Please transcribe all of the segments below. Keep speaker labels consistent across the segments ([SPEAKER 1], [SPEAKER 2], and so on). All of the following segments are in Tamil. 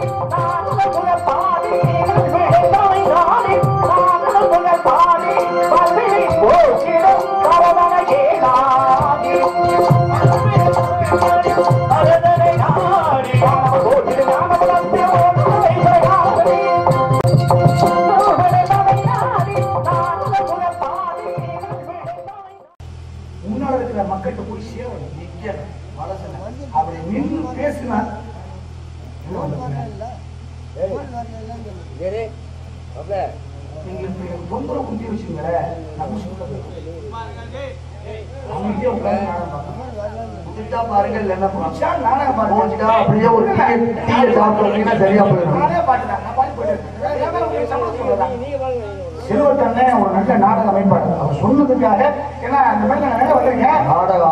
[SPEAKER 1] Thank. அமைதியா உட்கார்ந்து
[SPEAKER 2] பாருங்க இல்லைன்னா
[SPEAKER 1] நாடகம்
[SPEAKER 2] போச்சுட்டா அப்படியே ஒரு டீயை சரியா போயிடும்
[SPEAKER 1] நானே பாட்டு ஒரு நல்ல நாடக அமைப்பாளர் அவர் சொன்னதுக்காக ஏன்னா அந்த மாதிரி நான் நிறைய வர்றீங்க
[SPEAKER 2] நாடக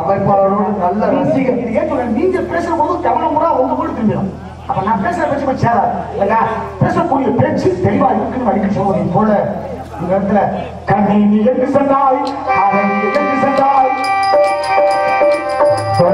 [SPEAKER 2] நல்ல
[SPEAKER 1] நீங்க
[SPEAKER 2] ரசிகர்
[SPEAKER 1] இது ஏன் சொல்றேன்? நீங்க பேசுற போது கவனம் கூட உங்க கூட திரும்பிடும் அப்ப நான் பேசுற பேச்சு போய் சேராது இல்லையா பேசக்கூடிய பேச்சு தெளிவா இருக்குன்னு அடிக்க சொல்வதை போல இந்த இடத்துல கண்ணை நீ அதை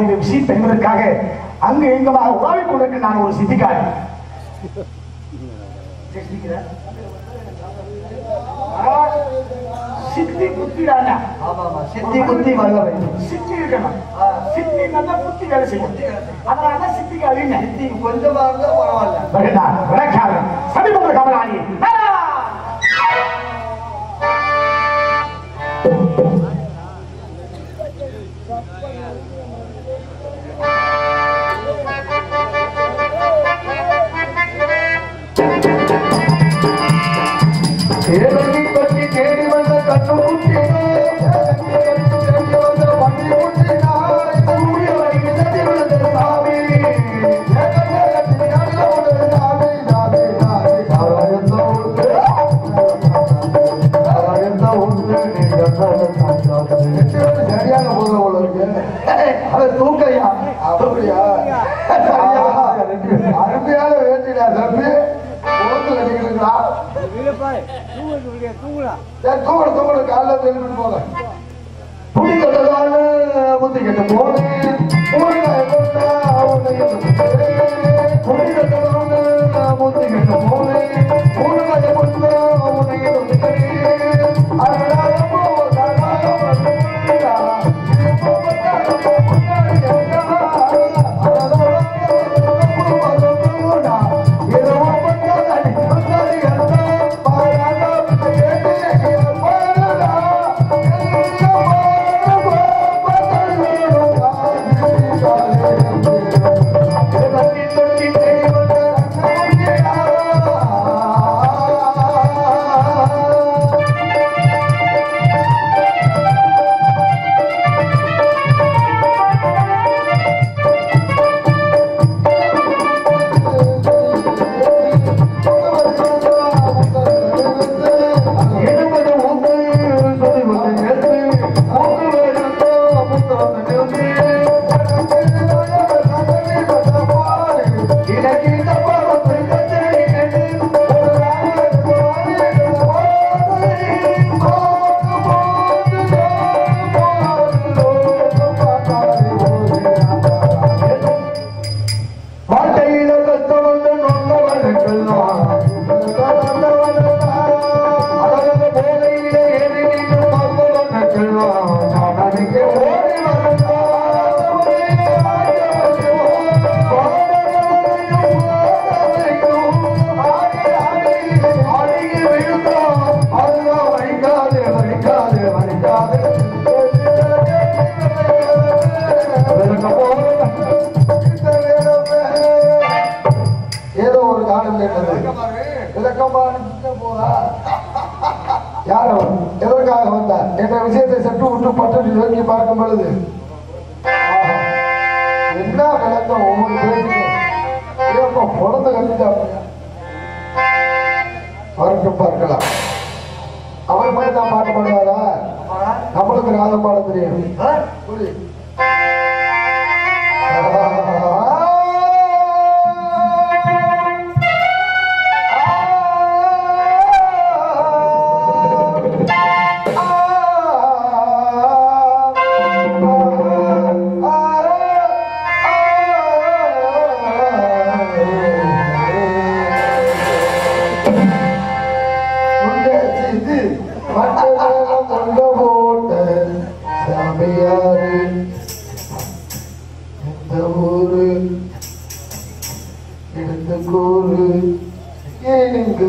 [SPEAKER 1] அப்படிங்கிற விஷயத்தை என்பதற்காக அங்கு எங்கமாக உறவை கொண்டிருக்க நான் ஒரு சித்திக்காரி சித்தி
[SPEAKER 2] ஆமா ஆமா சித்தி குத்தி வல்லவை
[SPEAKER 1] சித்தி இருக்கணும். சித்தி நல்லா புத்தி வேலை செய்யும். அதனால சித்திக்காரின்னு
[SPEAKER 2] சித்தி கொஞ்சமா இருந்தா பரவாயில்ல.
[SPEAKER 1] சமீபத்தில் கமலாணி
[SPEAKER 3] Yeah. பொழுது என்ன விளக்கம் ஒவ்வொரு பேருக்கும் பிறந்த கட்டிட்டாங்க வரட்டும் பார்க்கலாம். அவர் மாதிரி தான் பாட்டு பாடுவாரா? நம்மளுக்கு ராகம் பாட தெரியும். புரியுது சாமியாரு இந்த ஊரு எடுத்து கூறு ஏன் இங்கு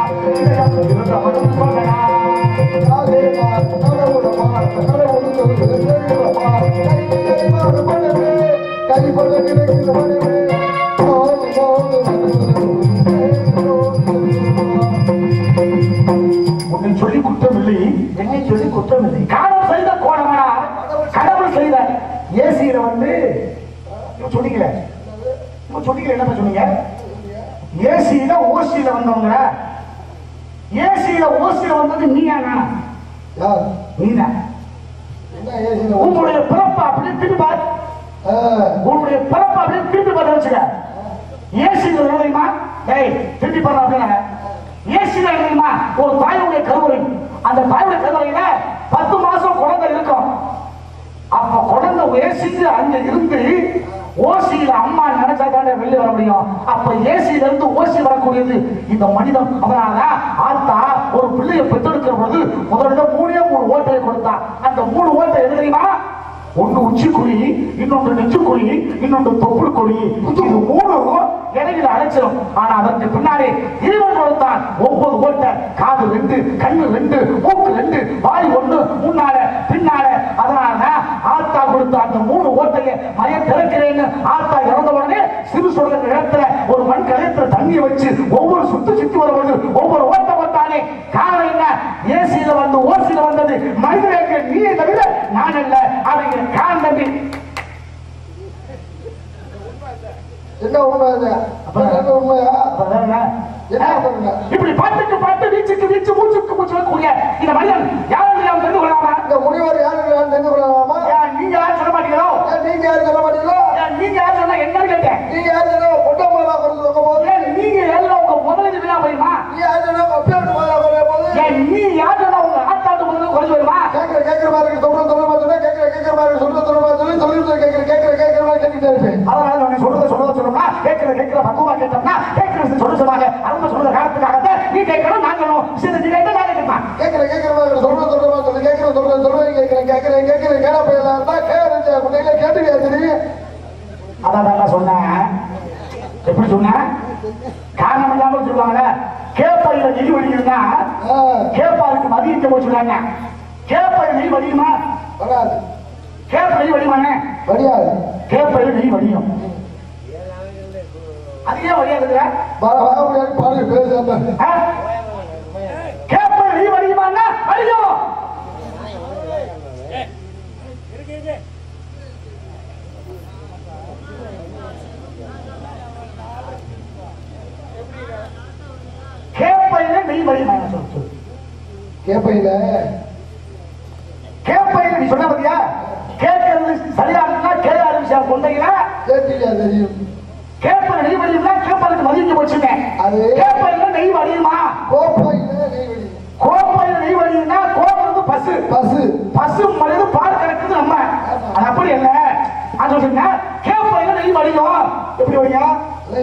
[SPEAKER 2] கேளா சொல்லி சொல்லி கடவுள் வந்து இவன் சொன்னீங்களே இவன் சொன்னீங்களே என்ன சொன்னீங்க? ஏசியில ஓசியில வந்தவங்க ஏசியில ஓசியில வந்தது நீயா நானா நீதான் உங்களுடைய பிறப்பை அப்படியே திருப்பி பாரு. உங்களுடைய பிறப்பை அப்படியே திருப்பி பார்த்து வச்சுக்க ஏசியில தெரியுமா? டேய் திருப்பி பாரு அப்படின்னா ஏசியில தெரியுமா? ஒரு தாயுடைய கருவறை. அந்த தாயுடைய கருவறையில பத்து மாசம் குழந்தை இருக்கும். அப்ப குழந்தை ஏசிக்கு அங்க இருந்து ஓசியில அம்மா நினைச்சா தானே வெளியே வர முடியும். அப்ப ஏசியில இருந்து ஓசி வரக்கூடியது இந்த மனிதன். அதனாலதான் ஆத்தா ஒரு பிள்ளையை பெற்றெடுக்கிற பொழுது முதல்ல மூணே மூணு ஓட்டையை கொடுத்தா. அந்த மூணு ஓட்டை எது ஒன்று உச்சி உச்சிக்குழி இன்னொன்று நெஞ்சுக்குழி இன்னொன்று தொப்புள் குழி இது மூணு இடையில அழைச்சிடும் ஆனா அதற்கு பின்னாடி இறைவன் கொடுத்தான். ஒவ்வொரு ஓட்டை காது ரெண்டு கண்ணு ரெண்டு மூக்கு ரெண்டு வாய் ஒண்ணு முன்னால பின்னால. அதனால ஆத்தா கொடுத்த அந்த மூணு ஓட்டையை மய திறக்கிறேன்னு ஆத்தா இறந்த உடனே சிறு சொல்ற இடத்துல ஒரு மண் கலத்துல தண்ணியை வச்சு ஒவ்வொரு சுத்து சுத்தி வருவது ஒவ்வொரு ஓட்ட காரணம் என்ன ஏசியில வந்து ஓசியில வந்தது. மனிதனுக்கு நீ தவிர நான் அல்ல அவங்க காரணம் தம்பி.
[SPEAKER 3] என்ன உண்மை என்ன உண்மையா?
[SPEAKER 2] இப்படி பாட்டுக்கு பாட்டு வீச்சுக்கு வீச்சு மூச்சுக்கு மூச்சு இந்த மனிதன் யாரும் தெரியாம தெரிந்து கொள்ளாமா?
[SPEAKER 3] இந்த முனிவர் தெரிந்து கொள்ளலாமா
[SPEAKER 2] நீங்க யாரும் சொல்ல மாட்டீங்களோ?
[SPEAKER 3] நீங்க யாரு சொல்ல மாட்டீங்களா?
[SPEAKER 2] நீங்க யாரும் சொன்னா என்னன்னு கேட்டேன்.
[SPEAKER 3] நீங்க யாரு சொன்னா பொட்டை போது
[SPEAKER 2] நீங்க முதலீடு வீணா போயிருமா?
[SPEAKER 3] நீ யாரு சொன்னா கப்பேட்டு முதலா கொண்டு போது
[SPEAKER 2] ஏன் நீ யார் சொன்னா உங்க ஆத்தாட்டு முதலீடு குறைஞ்சு வருமா?
[SPEAKER 3] கேட்கிற கேட்கிற மாதிரி சொல்ற சொல்ல மாதிரி கேட்கிற கேட்கிற மாதிரி சொல்ற சொல்ல மாதிரி சொல்லி. சொல்லிட்டு கேட்கிற கேட்கிற கேட்கிற மாதிரி கேட்டுட்டே இருப்பேன்
[SPEAKER 2] அதனால நான் சொல்றத சொல்றத சொல்லணும்னா கேட்கிற கேட்கிற பக்குவமா கேட்டோம்னா கேட்கறது சொல்ல சொன்னாங்க அவங்க சொல்ற காரணத்துக்காகத்தான் நீ கேட்கணும் நான் சொல்லணும். சரி நீ கேட்க நான் கேட்கணும்
[SPEAKER 3] கேட்கிற கேட்கிற மாதிரி சொல்ற சொல்ற மாதிரி சொல்லி. கேட்கிற சொல்ற சொல்ற கேட்கிற கேட்கிற கேட்கிற கேட போயிடலாம் தான் கேட்டு கேட்டு
[SPEAKER 2] அதான் நான் சொன்னேன். எப்படி சொன்ன காரணம் இல்லாம சொல்லுவாங்கல்ல கேப்பையில நெய் வடிக்கிறதுனா
[SPEAKER 3] ஆ,
[SPEAKER 2] கேப்பாருக்கு மதியத்தை போய் சொல்றாங்க கேப்பையில நெய் வடியுமா
[SPEAKER 3] வராது.
[SPEAKER 2] கேப்ப நெய் வடியுமானே
[SPEAKER 3] வடியாது.
[SPEAKER 2] கேப்பையில நெய் வடியும் அது ஏன் வடியாதுங்க
[SPEAKER 3] வர வர முடியாது பாருங்க பேசாம
[SPEAKER 2] கேப்பையில வடியும் கேப்பையில நெய் வடியுமா சொல்லு சொல்லு.
[SPEAKER 3] கேப்பையில.
[SPEAKER 2] கேப்பையில நீ சொன்ன பாத்தியா? கேட்கறது சரியா இருந்தா கேளாத விஷயம் கொண்டையில
[SPEAKER 3] கேட்டியா தெரியும்.
[SPEAKER 2] கேப்பையில நெய் வடியும்னா கேப்பலுக்கு மதிக்க போச்சுங்க
[SPEAKER 3] அது
[SPEAKER 2] கேப்பையில நெய் வடியுமா?
[SPEAKER 3] கோப்பையில நெய்வடி
[SPEAKER 2] கோப்பையில நெய் வடியும்னா கோபம் பசு.
[SPEAKER 3] பசு.
[SPEAKER 2] பசு மனித பால் கறக்குது நம்ம. அது அப்படி இல்ல. அது சொல்லுங்க கேப்பையில நெய் வடியும். எப்படி வடியும்?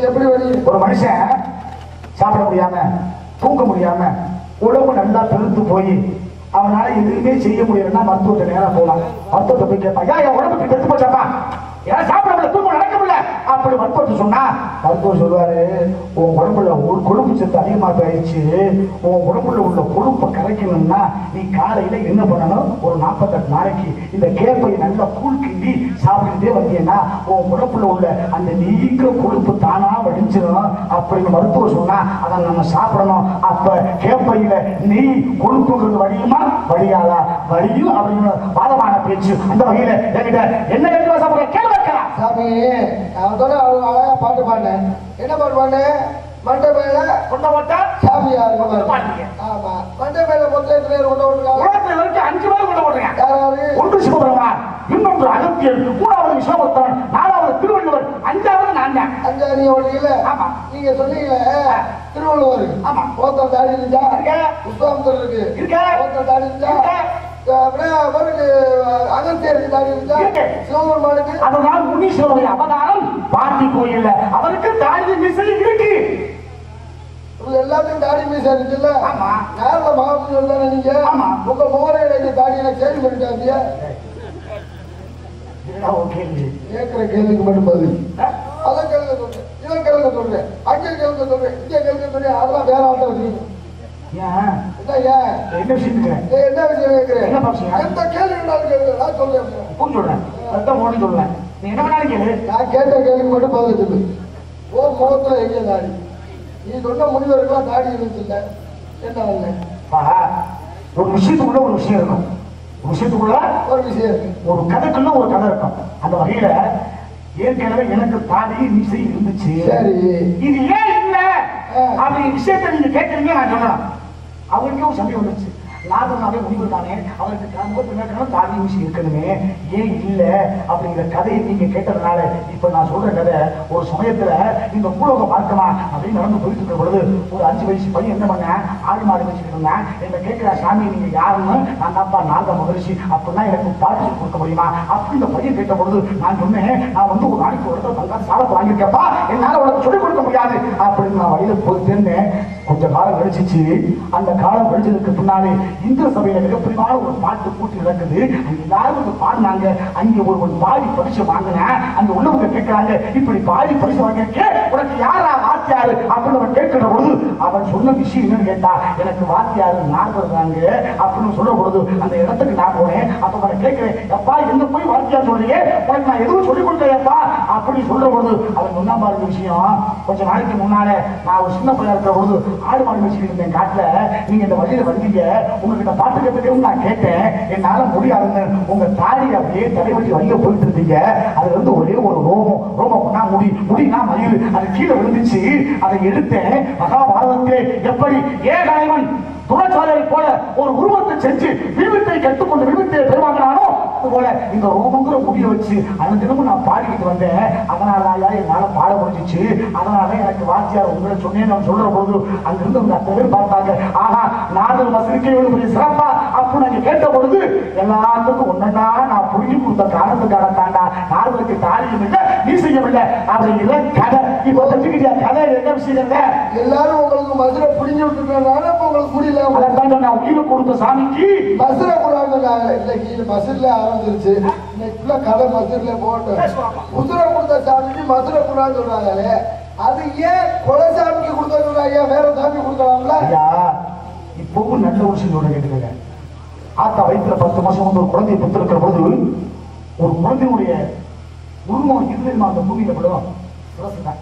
[SPEAKER 3] எப்படி வடி
[SPEAKER 2] ஒரு மனுஷன் சாப்பிட முடியாம தூங்க முடியாம உடம்பு நல்லா பெருத்து போய் அவனால எதுவுமே செய்ய முடியலன்னா மருத்துவத்தை நேரம் போலாம். மருத்துவத்தை போய் கேட்பான் ஏன் என் உடம்பு இப்படி போச்சாப்பா ஏன் சாப்பிட முடியல தூங்க நடக்க முடியல அப்படி மருத்துவத்தை சொன்னா மருத்துவர் சொல்லுவாரு உன் உடம்புல ஒரு கொழுப்பு சத்து அதிகமா போயிடுச்சு உன் உடம்புல உள்ள கொழுப்பை கரைக்கணும்னா நீ காலையில என்ன பண்ணணும்? ஒரு நாற்பத்தெட்டு நாளைக்கு இந்த கேப்பை நல்லா கூழ் கிண்டி சாப்பிட்டுட்டே வந்தீங்கன்னா உன் உடம்புல உள்ள அந்த நீக்க கொழுப்பு தானா வடிஞ்சிடும் அப்படின்னு மருத்துவர் சொன்னா அதை நம்ம சாப்பிடணும். அப்ப கேப்பையில நீ கொழுப்புங்கிறது வழியுமா வழியாதா வழியும் அப்படின்னு வாதமான பேச்சு அந்த வகையில என்கிட்ட என்ன கேட்டு சாப்பிடுற?
[SPEAKER 3] சாமி நான் தானே அழகா பாட்டு பாடினேன். என்ன பாட்டு பாடினேன் மண்டை மேல
[SPEAKER 2] கொண்ட போட்டா
[SPEAKER 3] சாமியா
[SPEAKER 2] கொண்டு
[SPEAKER 3] இருக்கு
[SPEAKER 2] பாட்டீங்க.
[SPEAKER 3] ஆமா. மண்டை மேல கொண்டு
[SPEAKER 2] உலகத்துல வரைக்கும் அஞ்சு பேர் கொண்ட போட்டுருங்க
[SPEAKER 3] யாராவது
[SPEAKER 2] ஒன்று சிவபெருமான் இன்னொன்று அகத்தியர் மூணாவது விஸ்வபுத்தன் நாலாவது திருவள்ளுவர் அஞ்சாவது நான் தான்.
[SPEAKER 3] அஞ்சா நீ ஓடுறீங்கள
[SPEAKER 2] ஆமா.
[SPEAKER 3] நீங்க சொன்னீங்களே திருவள்ளுவர்.
[SPEAKER 2] ஆமா.
[SPEAKER 3] ஒருத்தன் தாடி இருந்தா
[SPEAKER 2] இருக்கு.
[SPEAKER 3] இருக்கு? தாடி இருந்தா அவருக்கு
[SPEAKER 2] இருக்கு.
[SPEAKER 3] சிவபெருமானுக்கு
[SPEAKER 2] அதனால் முனீஸ்வரனுடைய அவதாரம் பாண்டி கோயில்ல அவருக்கு தாடி மிசை இருக்கு.
[SPEAKER 3] இவங்க எல்லாத்துக்கும் தாடி மீசா இருக்குல்ல?
[SPEAKER 2] ஆமா.
[SPEAKER 3] நேரில் மாவட்டம் சொல்லல நீங்க?
[SPEAKER 2] ஆமா.
[SPEAKER 3] உங்க முகரையில தாடியில கேள்வி பண்ணிட்டாங்க
[SPEAKER 2] கேள்வி.
[SPEAKER 3] கேட்கிற கேள்விக்கு மட்டும் பதில். அதை கேளுங்க சொல்றேன். இதை கேளுங்க சொல்றேன். அங்கே கேளுங்க சொல்றேன். இங்கே கேளுங்க சொல்றேன். அதெல்லாம் வேற வச்சுக்கணும்.
[SPEAKER 2] ஏன்
[SPEAKER 3] என்ன
[SPEAKER 2] விஷயம்
[SPEAKER 3] என்ன விஷயம்
[SPEAKER 2] என்ன விஷயம்?
[SPEAKER 3] எந்த கேள்வி நான் சொல்றேன்.
[SPEAKER 2] சொல்றேன் ரத்தம் ஓடி சொல்றேன் நீ என்ன கேளு.
[SPEAKER 3] நான் கேட்ட கேள்விக்கு மட்டும் பதில் சொல்லு. ஓ முகத்துல எங்கே தாடி. நீ சொன்ன தாடி இருந்துச்சு இல்ல என்ன
[SPEAKER 2] ஒரு விஷயத்துக்குள்ள ஒரு விஷயம் இருக்கும். ஒரு விஷயத்துக்குள்ள
[SPEAKER 3] ஒரு விஷயம் இருக்கு.
[SPEAKER 2] ஒரு கதைக்குள்ள ஒரு கதை இருக்கும். அந்த வகையில ஏற்கனவே எனக்கு தாடி மீசை இருந்துச்சு. இது ஏன் இல்ல. அப்படி விஷயத்தை நீங்க கேட்கறீங்க நான் சொல்லலாம் அவருக்கே ஒரு சந்தேகம் வந்துச்சு நாகனாவே முடிவு தானே? அவருக்கு முகத்து கேட்கணும் ஊசி இருக்கணுமே. ஏன் இல்லை? அப்படிங்கிற கதையை நீங்க கேட்டதுனால இப்ப நான் சொல்ற கதை ஒரு சமயத்துல இந்த பூலோக பார்க்கலாம் அப்படின்னு நடந்து போயிட்டு இருக்கிற பொழுது ஒரு அஞ்சு வயசு பையன் என்ன பண்ணேன் ஆடு மாடு வச்சுட்டு இருந்தேன் என்ன கேட்கிற சாமி நீங்க யாருன்னு நான் தான்ப்பா நாக மகிழ்ச்சி அப்படின்னா எனக்கு பாட்டு சொல்லி கொடுக்க முடியுமா? அப்படி இந்த பையன் கேட்ட பொழுது நான் சொன்னேன் நான் வந்து ஒரு நாளைக்கு ஒரு இடத்துல சாலத்தை வாங்கியிருக்கப்பா என்னால உனக்கு சொல்லிக் கொடுக்க முடியாது அப்படின்னு நான் வழியில போய் சேர்ந்தேன். கொஞ்ச காலம் கழிச்சிச்சு. அந்த காலம் கழிச்சதுக்கு பின்னாலே இந்து சபையில மிகப்பெரியமான ஒரு பாட்டு கூட்டி நடக்குது. எல்லாரும் வந்து பாடினாங்க. அங்க ஒரு ஒரு பாடி பரிசு வாங்கினேன் அங்க உள்ளவங்க கேட்கிறாங்க இப்படி பாடி பரிசு வாங்கிருக்கே உனக்கு யாரா வாத்தியாரு? அப்படின்னு அவன் கேட்கிற பொழுது அவன் சொன்ன விஷயம் என்னன்னு கேட்டா எனக்கு வாத்தியாரு நாகர் தாங்க அப்படின்னு சொல்ல பொழுது அந்த இடத்துக்கு நான் போனேன். அப்ப அவன் கேட்கிறேன் எப்பா என்ன போய் வாத்தியார் சொல்றீங்க? உனக்கு நான் எதுவும் சொல்லிக் கொடுக்கலையப்பா? அப்படி சொல்ற பொழுது அவன் சொன்னா பாருங்க விஷயம். கொஞ்ச நாளைக்கு முன்னாலே நான் ஒரு சின்ன பிள்ளை இருக்கிற பொழுது ஆடு மாடு வச்சுக்கிட்டு இருந்தேன் காட்டுல நீங்க இந்த வழியில வந்தீங்க உங்ககிட்ட பாட்டு நான் கேட்டேன் என்னால முடியாதுன்னு உங்க தாடி அப்படியே தலைவலி வழிய போயிட்டு இருந்தீங்க அதுல இருந்து ஒரே ஒரு ரோமம் ரோமம்னா முடி முடினா மயில் அது கீழே விழுந்துச்சு அதை எடுத்தேன் மகாபாரதத்திலே எப்படி ஏகாயவன் துணச்சாலையை போல ஒரு உருவத்தை செஞ்சு விபத்தை கற்றுக்கொண்டு விபத்தை பெருமாங்கனானோ போல இந்த ரோமங்கிற முடிய வச்சு அந்த தினமும் நான் பாடிக்கிட்டு வந்தேன். அதனால ஐயா என்னால பாட முடிஞ்சிச்சு. அதனால எனக்கு வாத்தியார் உங்களை சொன்னேன்னு நான் சொல்ற போது அங்கிருந்து உங்க அத்தனை பேர் பார்த்தாங்க. ஆஹா நாதல் வசதிக்கு இவ்வளவு சிறப்பா அப்போ நாங்க கேட்ட பொழுது எல்லாத்துக்கும் ஒன்னா நான் புரிஞ்சு கொடுத்த காரணத்துக்காக தாண்டா நாதலுக்கு தாரியம் இல்லை நீ செய்யவில்லை. அப்படிங்கிற கதை. இப்போ தெரிஞ்சுக்கிட்டியா கதை என்ன விஷயம்
[SPEAKER 3] எல்லாரும் உங்களுக்கு மதுரை புடிஞ்சு விட்டுருக்கனால இப்ப உங்களுக்கு புரியல.
[SPEAKER 2] அதான் நான் உயிரை கொடுத்த சாமிக்கு
[SPEAKER 3] புறாங்க இல்ல கீழே மசுரில் ஆரம்பிச்சிருச்சு. இன்னைக்குள்ள கதை மசுரில் போட்டு. முசுரை கொடுத்த சாமிக்கு மதுரை புறான்னு சொல்றாங்களே. அது ஏன் குலசாமிக்கு கொடுத்தா ஐயா வேற சாமி
[SPEAKER 2] ஐயா இப்பவும் நல்ல ஒரு விஷயம் கேட்டுக்கங்க ஆத்தா வயிற்றுல பத்து மாசம் வந்து ஒரு குழந்தையை பெற்றிருக்கிற பொழுது ஒரு குழந்தையுடைய உருவம் இருந்தது அந்த பூமியில சுரசுதான்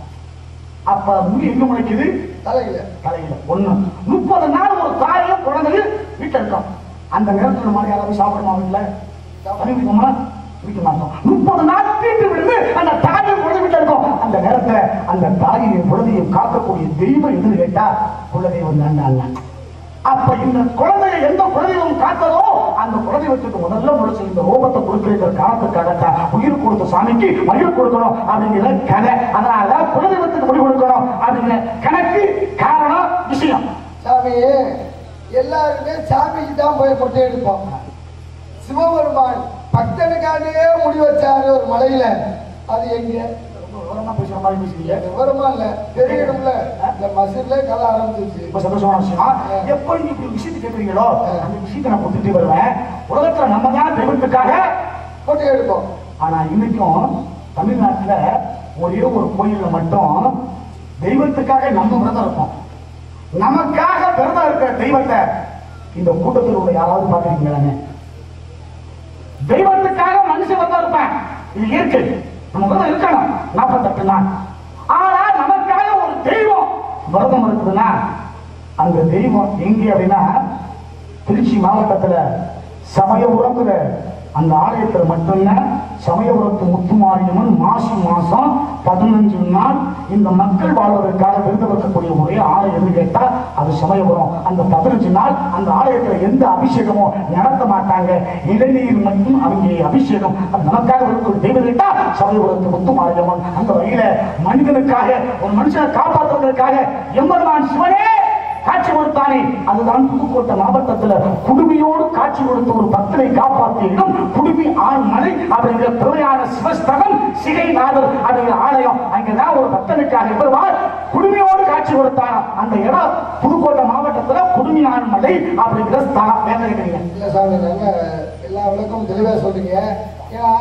[SPEAKER 2] அப்ப முடி எங்க முளைக்குது?
[SPEAKER 3] தலையில.
[SPEAKER 2] தலையில. ஒண்ணு. முப்பது நாள் ஒரு தாயும் குழந்தையும் வீட்டுல இருக்கோம் அந்த நேரத்துல மாதிரி யாராவது சாப்பிடுமா வீட்டுல? அறிவிக்குமா குடிக்க மாட்டோம். முப்பது நாள் வீட்டு விடுது அந்த தாயும் குழந்தை வீட்டுல இருக்கும். அந்த நேரத்துல அந்த தாயையும் குழந்தையும் காக்கக்கூடிய தெய்வம் எதுன்னு கேட்டா தான் அண்ணன் அப்ப இந்த குழந்தைய எந்த குலதெய்வம் காத்ததோ அந்த குலதெய்வத்துக்கு முதல்ல முளைச்சு இந்த ரோபத்தை கொடுக்கிற காரணத்துக்காகத்தான் உயிர் கொடுத்த சாமிக்கு மயில் கொடுக்கணும் அப்படிங்கிற கதை. அதனால குலதெய்வத்துக்கு முடிவு கொடுக்கணும் அப்படிங்கிற கணக்கு காரணம் விஷயம்.
[SPEAKER 3] சாமி எல்லாருமே சாமிக்கு தான் போய் கொட்டை எடுப்போம். சிவபெருமான் பக்தனுக்காகவே முடி வச்சாரு ஒரு மலையில. அது எங்க?
[SPEAKER 2] ரொம்ப விவரமா
[SPEAKER 3] இல்ல? தெரியணும்ல. இந்த மசிர்ல கல ஆரம்பிச்சிருச்சு.
[SPEAKER 2] ரொம்ப சந்தோஷமான விஷயம். எப்ப நீங்க இப்படி விஷயத்தை கேட்கறீங்களோ அந்த விஷயத்தை நான் கொடுத்துட்டே வருவேன். உலகத்துல நம்ம தான்
[SPEAKER 3] எடுப்போம்.
[SPEAKER 2] ஆனா இன்னைக்கும் தமிழ்நாட்டுல ஒரே ஒரு கோயில்ல மட்டும் தெய்வத்துக்காக நம்ம விரதம் இருப்போம். நமக்காக விரதம் இருக்கிற தெய்வத்தை இந்த கூட்டத்தில் உள்ள யாராவது பாக்குறீங்களாங்க தெய்வத்துக்காக மனுஷன் விரதம் இருப்பேன். இது இயற்கை. நம்ம விரதம் இருக்கணும். நாற்பத்தெட்டு நாள் ஆனா நமக்காக ஒரு தெய்வம் விரதம் இருக்குதுன்னா அந்த தெய்வம் எங்கே அப்படின்னா திருச்சி மாவட்டத்துல சமயபுரத்துல அந்த ஆலயத்துல மட்டும்தான் சமயபுரத்து முத்துமாரியம்மன் மாசி மாசம் பதினஞ்சு நாள் இந்த மக்கள் வாழ்வதற்காக விருது வைக்கக்கூடிய ஒரே ஆலயம் எது கேட்டா அது சமயபுரம். அந்த பதினஞ்சு நாள் அந்த ஆலயத்துல எந்த அபிஷேகமும் நடத்த மாட்டாங்க. இளநீர் மட்டும் அவங்க அபிஷேகம். அது நமக்காக இருக்கக்கூடிய தெய்வம் கேட்டா சமயபுரத்து முத்துமாரியம்மன். அந்த வகையில மனிதனுக்காக ஒரு மனுஷனை காப்பாற்றுவதற்காக எம்பெருமான் சிவன் காட்சி கொடுத்தானே? அதுதான் புதுக்கோட்டை மாவட்டத்தில் குடுமையோடு காட்சி கொடுத்த ஒரு பக்தனை காப்பாற்றிய இடம் குடுமி ஆண்மலை அப்படிங்கிற பெருமையான சிவஸ்தலம் சிகைநாதர் அப்படிங்கிற ஆலயம். அங்கதான் ஒரு பக்தனுக்காக பெறுவார் குடுமையோடு காட்சி கொடுத்தான அந்த இடம் புதுக்கோட்டை மாவட்டத்தில் குடுமி ஆண்மலை அப்படிங்கிற ஸ்தலம் வேற
[SPEAKER 3] எல்லா விளக்கமும் தெளிவாக சொல்றீங்க. ஏன்னா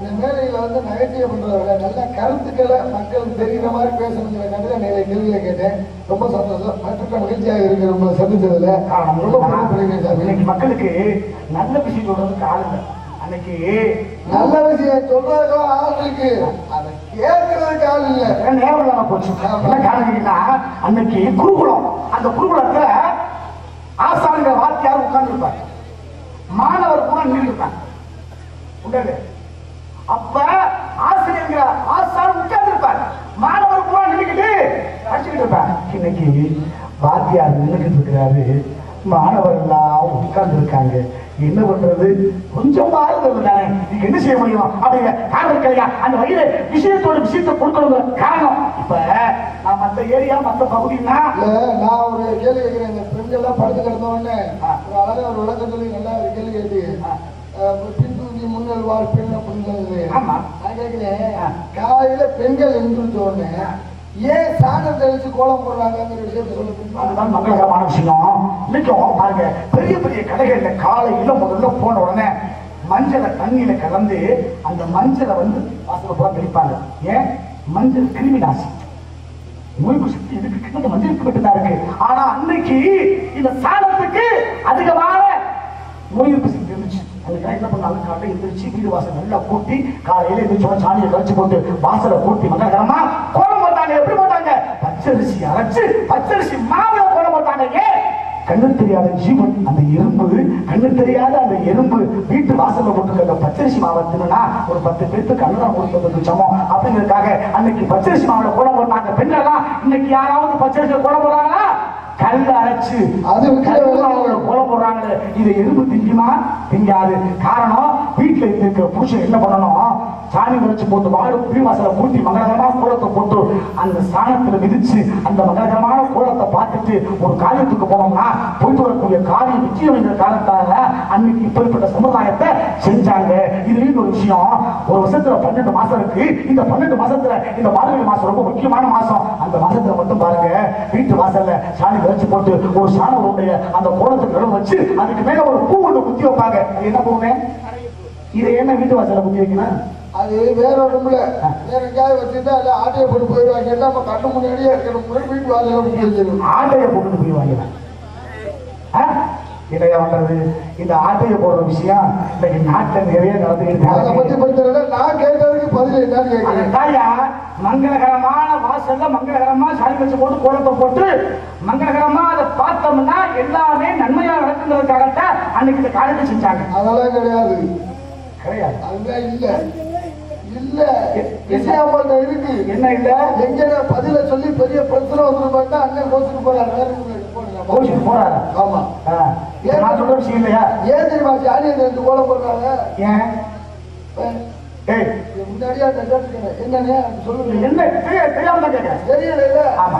[SPEAKER 3] இந்த மேடையில வந்து நகைச்சுவை பண்றவங்க நல்ல கருத்துக்களை மக்களுக்கு தெரிகிற மாதிரி பேசணுங்கிற கண்டிப்பா நிறைய கேள்வியை கேட்டேன். ரொம்ப சந்தோஷம். மற்ற மகிழ்ச்சியாக இருக்கு ரொம்ப சந்திச்சதுல ரொம்ப
[SPEAKER 2] மக்களுக்கு நல்ல விஷயம் சொல்றதுக்கு ஆள் இல்லை. அன்னைக்கு
[SPEAKER 3] நல்ல விஷயம் சொல்றதுக்கும் ஆள் இருக்கு. அதை கேட்கறதுக்கு ஆள் இல்ல.
[SPEAKER 2] நேரம் இல்லாம போச்சு. என்ன? காரணம்னா அன்னைக்கு குருகுலம். அந்த குருகுலத்துல ஆசானுங்க வாத்தியார் உட்கார்ந்து இருப்பாங்க மாணவர் கூட நின்று இருப்பாங்க உடனே அப்ப ஆசிரியங்கிற ஆசான் உட்கார்ந்து இருப்பார் மாணவர் கூட நின்றுக்கிட்டு படிச்சுக்கிட்டு இருப்பாங்க இன்னைக்கு வாத்தியார் நின்றுக்கிட்டு இருக்கிறாரு. மாணவர் எல்லாம் உட்கார்ந்து இருக்காங்க என்ன பண்றது? கொஞ்சம் மாறுதல் தானே நீங்க என்ன செய்ய முடியும்? அப்படிங்க காரணம் கிடையா அந்த வகையில விஷயத்தோட விஷயத்தை கொடுக்கணும் காரணம். இப்ப நான் மத்த ஏரியா மத்த பகுதினா
[SPEAKER 3] நான் ஒரு கேள்வி கேட்கிறேன். இந்த பெண்கள் எல்லாம் படுத்து கிடந்த உடனே
[SPEAKER 2] ஆ.
[SPEAKER 3] ஒரு அழகா ஒரு விளக்கம் சொல்லி நல்லா கேள்வி கேட்டு
[SPEAKER 2] ஆ.
[SPEAKER 3] பின்தூங்கி முன்னல் வாழ் பெண் அப்படின்னு சொல்லுது
[SPEAKER 2] ஆமா.
[SPEAKER 3] காலையில பெண்கள் எழுந்திருச்ச உடனே ஏன் சாணம் தெளிச்சு கோலம் போடுறாங்கிற விஷயத்த சொல்லுங்க
[SPEAKER 2] அதுதான் மங்களகரமான விஷயம். இன்னைக்கும் பாருங்க பெரிய பெரிய கடைகள்ல காலையில முதல்ல போன உடனே மஞ்சளை தண்ணியில கலந்து அந்த மஞ்சளை வந்து வாசல பூரா தெளிப்பாங்க. ஏன்? மஞ்சள் கிருமி நாசி. நோய்க்கு சக்தி இதுக்கு கிட்ட மஞ்சளுக்கு மட்டும்தான் இருக்கு. ஆனா அன்னைக்கு இந்த சாதத்துக்கு அதிகமான நோய் எதிர்ப்பு அந்த இருந்துச்சு என்ன பண்ணாங்க எந்திரிச்சு வீடு வாசல் நல்லா கூட்டி காலையில எந்திரிச்சோட சாணியை கழிச்சு போட்டு வாசலை கூட்டி மங்களகரமா கோலம் போட்டாங்க. எப்படி போட்டாங்க? பச்சரிசி அரைச்சு பச்சரிசி மாவுல கோலம் போட்டாங்க. ஏன் கண்ணு தெரியாத ஜீவன் அந்த எறும்பு கண்ணு தெரியாத அந்த எறும்பு வீட்டு வாசல்ல போட்டுருக்க அந்த பச்சரிசி மாவை தின்னா ஒரு பத்து பேருக்கு கண்ணா கொடுத்ததுக்கு சமம் அப்படிங்கிறதுக்காக அன்னைக்கு பச்சரிசி மாவுல கோலம் போட்டாங்க. பெண்கள்லாம் இன்னைக்கு யாராவது பச்சரிசி கோலம் போடுறாங்களா? கல் அரைச்சு
[SPEAKER 3] அது
[SPEAKER 2] போடுறாங்க இதை எறும்பு திங்குமா திங்காது காரணம் வீட்டுல இருக்கிற புருஷன் என்ன பண்ணணும்? சாணி வச்சு போட்டு வாடு புளி வாசல கூட்டி மங்களகரமான கோலத்தை போட்டு அந்த சாணத்துல மிதிச்சு அந்த மங்களகரமான கோலத்தை பார்த்துட்டு ஒரு காரியத்துக்கு போனோம்னா போயிட்டு வரக்கூடிய காரியம் நிச்சயம் என்ற காலத்தால அன்னைக்கு இப்படிப்பட்ட சமுதாயத்தை செஞ்சாங்க. இது ஒரு விஷயம் ஒரு வருஷத்துல பன்னெண்டு மாசம் இருக்கு. இந்த பன்னெண்டு மாசத்துல இந்த மார்கழி மாசம் ரொம்ப முக்கியமான மாசம். அந்த மாசத்துல மட்டும் பாருங்க வீட்டு வாசல்ல சாணி விதைச்சு போட்டு ஒரு சாணவருடைய அந்த கோலத்தை நிலம் வச்சு அதுக்கு மேல ஒரு பூ ஒன்று குத்தி வைப்பாங்க. என்ன பூவுங்க இதை என்ன வீட்டு வாசல்ல குத்தி வைக்கணும்?
[SPEAKER 3] அது வேற ஒண்ணுமில்ல வேற எங்கேயாவது வச்சுட்டு அதை ஆட்டையை போட்டு போயிடுவாங்க. நம்ம கண்ணு முன்னாடியே இருக்கணும். வீட்டு வாசல முடிஞ்சிடும்
[SPEAKER 2] ஆட்டையை போட்டு போயிடுவாங்க? என்னையா பண்றது? இந்த ஆட்டையை போடுற விஷயம் இன்னைக்கு நாட்டில் நிறைய நடந்துக்கிட்டு
[SPEAKER 3] அதை பத்தி. படிச்சதுல நான் கேட்டதுக்கு பதில் என்னன்னு கேட்கிறேன்.
[SPEAKER 2] மங்களகரமான வாசல்ல மங்களகரமா சாமி வச்சு போட்டு கோலத்தை போட்டு மங்களகரமா அதை பார்த்தோம்னா எல்லாமே நன்மையா நடக்குங்கிறதுக்காகத்தான் அன்னைக்கு இந்த காரியத்தை செஞ்சாங்க.
[SPEAKER 3] அதெல்லாம் கிடையாது.
[SPEAKER 2] கிடையாது.
[SPEAKER 3] அதுதான் இல்ல. இல்ல. விஷயம்ட்ட இருக்கு?
[SPEAKER 2] என்ன இல்ல?
[SPEAKER 3] எங்க பதில சொல்லி பெரிய பிரச்சனை வந்துருமாட்டா அண்ணன் கோச்சுட்டு போறாரு. வேற ஒண்ணும் இல்ல. போடுங்க.
[SPEAKER 2] கோஷிக்கு போறாரு?
[SPEAKER 3] ஆமா.
[SPEAKER 2] ஆ. இது நான் சொல்ற விஷயம் இல்லையா?
[SPEAKER 3] ஏன் தெரியுமா? கோலம் போடுறாங்க.
[SPEAKER 2] ஏன்?
[SPEAKER 3] முன்னாடியே அந்த என்னன்னு சொல்லுங்க.
[SPEAKER 2] என்ன? தெரியாம கேட்கிறேன்
[SPEAKER 3] தெரியல
[SPEAKER 2] ஆமா.